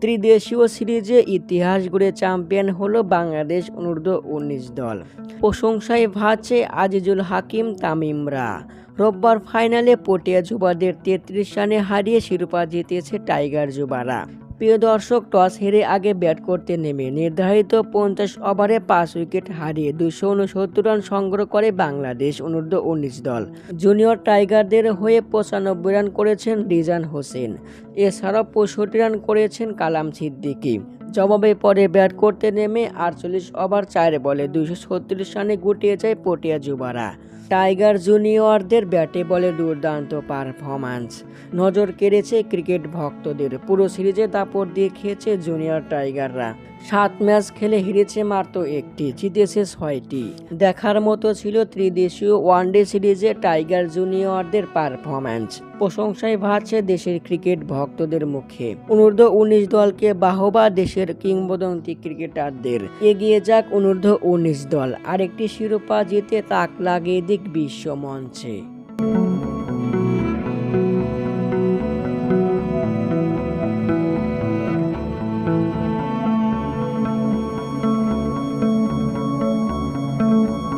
ত্রিদেশীয় সিরিজে ইতিহাস গড়ে চ্যাম্পিয়ন হলো বাংলাদেশ অনূর্ধ্ব উনিশ দল। প্রশংসায় ভাছে আজিজুল হাকিম, তামিমরা। রোববার ফাইনালে পটিয়া যুবাদের তেত্রিশ রানে হারিয়ে শিরোপা জিতেছে টাইগার যুবারা। প্রিয় দর্শক, টস হেরে আগে ব্যাট করতে নেমে নির্ধারিত পঞ্চাশ ওভারে পাঁচ উইকেট হারিয়ে দুশো উনসত্তর রান সংগ্রহ করে বাংলাদেশ অনূর্ধ্ব উনিশ দল। জুনিয়র টাইগারদের হয়ে পঁচানব্বই রান করেছেন রিজান হোসেন। এছাড়াও পঁয়ষট্টি রান করেছেন কালাম সিদ্দিকী। জবাবে পরে ব্যাট করতে নেমে আটচল্লিশ ওভার চার বলে দুইশো ছত্রিশ রানে গুটিয়ে যায় পটিয়া যুবারা। টাইগার জুনিয়রদের ব্যাটে বলে দুর্দান্ত পারফরম্যান্স। নজর কেড়েছে ক্রিকেট ভক্তদের। পুরো সিরিজে দাপট দিয়ে খেয়েছে জুনিয়র টাইগাররা। সাত ম্যাচ খেলে হেরেছে মাত্র একটি জিতেছে ছয়টি। দেখার মতো ছিল ত্রিদেশীয় ওয়ানডে সিরিজে টাইগার জুনিয়রদের পারফরম্যান্স। প্রশংসায় ভাসছে দেশের ক্রিকেট ভক্তদের মুখে। অনূর্ধ্ব উনিশ দলকে বাহবা দেশের কিংবদন্তি ক্রিকেটারদের। এগিয়ে যাক অনূর্ধ্ব উনিশ দল। আরেকটি শিরোপা জিতে তাক লাগিয়ে দিক বিশ্ব মঞ্চে।